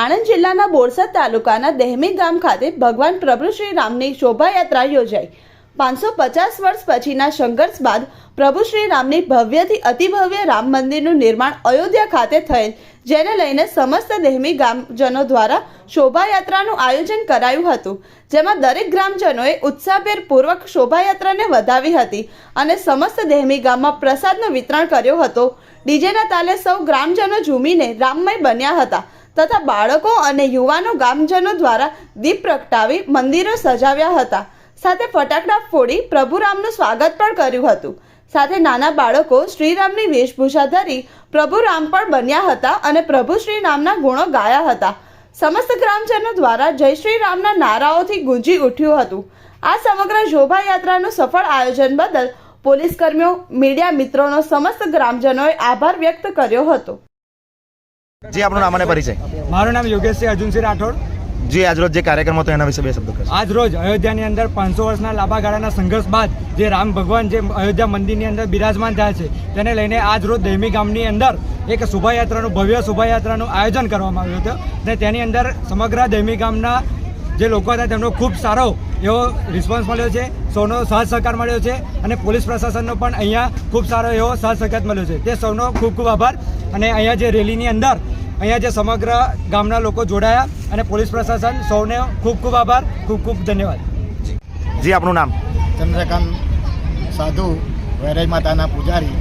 આણંદ જિલ્લાના બોરસદ તાલુકાના દહેમી ગામ ખાતે ભગવાન પ્રભુ શ્રી રામની શોભાયાત્રા યોજાઈ. પાંચસો પચાસ વર્ષ પછીના સંઘર્ષ બાદ પ્રભુ શ્રી રામની ભવ્યથી અતિભવ્ય રામ મંદિરનું નિર્માણ અયોધ્યા ખાતે થયેલ, જેને લઈને સમસ્ત દહેમી ગામજનો દ્વારા શોભાયાત્રાનું આયોજન કરાયું હતું, જેમાં દરેક ગ્રામજનોએ ઉત્સાહભેર પૂર્વક શોભાયાત્રાને વધાવી હતી અને સમસ્ત દહેમી ગામમાં પ્રસાદનું વિતરણ કર્યો હતો. ડીજેના તાલે સૌ ગ્રામજનો ઝૂમીને રામમય બન્યા હતા. તથા બાળકો અને યુવાનો ગામજનો દ્વારા દીપ પ્રગટાવી મંદિરો સજાવ્યા હતા. સાથે ફટાકડા ફોડી પ્રભુ રામનું સ્વાગત પણ કર્યું હતું. સાથે નાના બાળકો શ્રીરામની વેશભૂષા ધરી પ્રભુ રામ પણ બન્યા હતા અને પ્રભુ શ્રી રામના ગુણો ગાયા હતા. સમસ્ત ગ્રામજનો દ્વારા જય શ્રી રામના નારાઓથી ગુંજી ઉઠ્યું હતું. આ સમગ્ર શોભાયાત્રાનું સફળ આયોજન બદલ પોલીસ કર્મીઓ મીડિયા મિત્રોનો, સમસ્ત ગ્રામજનોએ આભાર વ્યક્ત કર્યો હતો. જી આપણું નામ અને પરિચય? મારું નામ યોગેશસિંહ અર્જુનસિંહ રાઠોડ. જી આજરોજ જે કાર્યક્રમ હતો એના વિશે બે શબ્દો કરશો આજ રોજ અયોધ્યાની અંદર પાંચસો વર્ષના લાંબા ગાળાના સંઘર્ષ બાદ જે રામ ભગવાન જે અયોધ્યા મંદિરની અંદર બિરાજમાન થયા છે તેને લઈને આજ રોજ દહેમી ગામની અંદર એક શોભાયાત્રાનું ભવ્ય શોભાયાત્રાનું આયોજન કરવામાં આવ્યું હતું અને તેની અંદર સમગ્ર દહેમી ગામના જે લોકો હતા તેમનો ખૂબ સારો એવો રિસ્પોન્સ મળ્યો છે. સૌનો સહજ સહકાર મળ્યો છે અને પોલીસ પ્રશાસનનો પણ અહીંયા ખૂબ સારો એવો સાથ સહકાર મળ્યો છે. તે સૌનો ખૂબ ખૂબ આભાર. અને અહીંયા જે રેલીની અંદર અહીંયા જે સમગ્ર ગામના લોકો જોડાયા અને પોલીસ પ્રશાસન સૌને ખૂબ ખૂબ આભાર. ખૂબ ખૂબ ધન્યવાદ. જી આપણું નામ? ચંદ્રકાંત સાધુ વૈરાજ માતાના પૂજારી.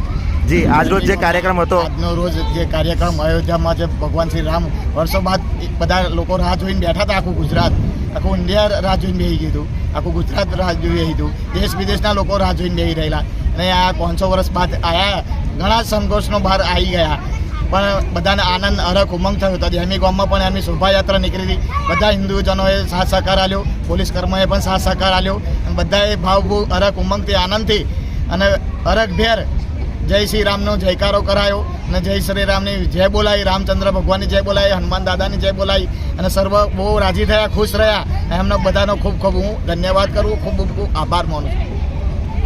જી, આજરોજ જે કાર્યક્રમ હતો. આજનો રોજ જે કાર્યક્રમ અયોધ્યામાં જે ભગવાન શ્રી રામ વર્ષો બાદ બધા લોકો રાહ જોઈને બેઠા હતા આખું ગુજરાત. આખું ઇન્ડિયા રાહ જોઈને બેસી ગયું આખું ગુજરાત રાહ જોઈ હતું. દેશ વિદેશના લોકો રાહ જોઈને બેસી રહેલા. અને આ પાંચસો વર્ષ બાદ આયા. ઘણા સંઘર્ષનો બહાર આવી ગયા. પણ બધાને આનંદ અરક ઉમંગ થયો હતો. ધ્યામી ગામમાં પણ એમની શોભાયાત્રા નીકળી હતી. બધા હિન્દુજનોએ સાથ સહકાર આપ્યો. પોલીસ કર્મોએ પણ સાથ સહકાર આપ્યો. અને બધાએ ભાવભૂ અરક ઉમંગથી, આનંદથી અને હરખભેર જય શ્રી રામનો જયકારો કરાયો અને જય શ્રી રામની જય બોલાઈ, રામચંદ્ર ભગવાનની જય બોલાઈ, હનુમાન દાદાની જય બોલાઈ અને સર્વ બહુ રાજી થયા, ખુશ રહ્યા. એમનો બધાનો ખૂબ ખૂબ હું ધન્યવાદ કરું, ખૂબ ખૂબ આભાર માનું છું.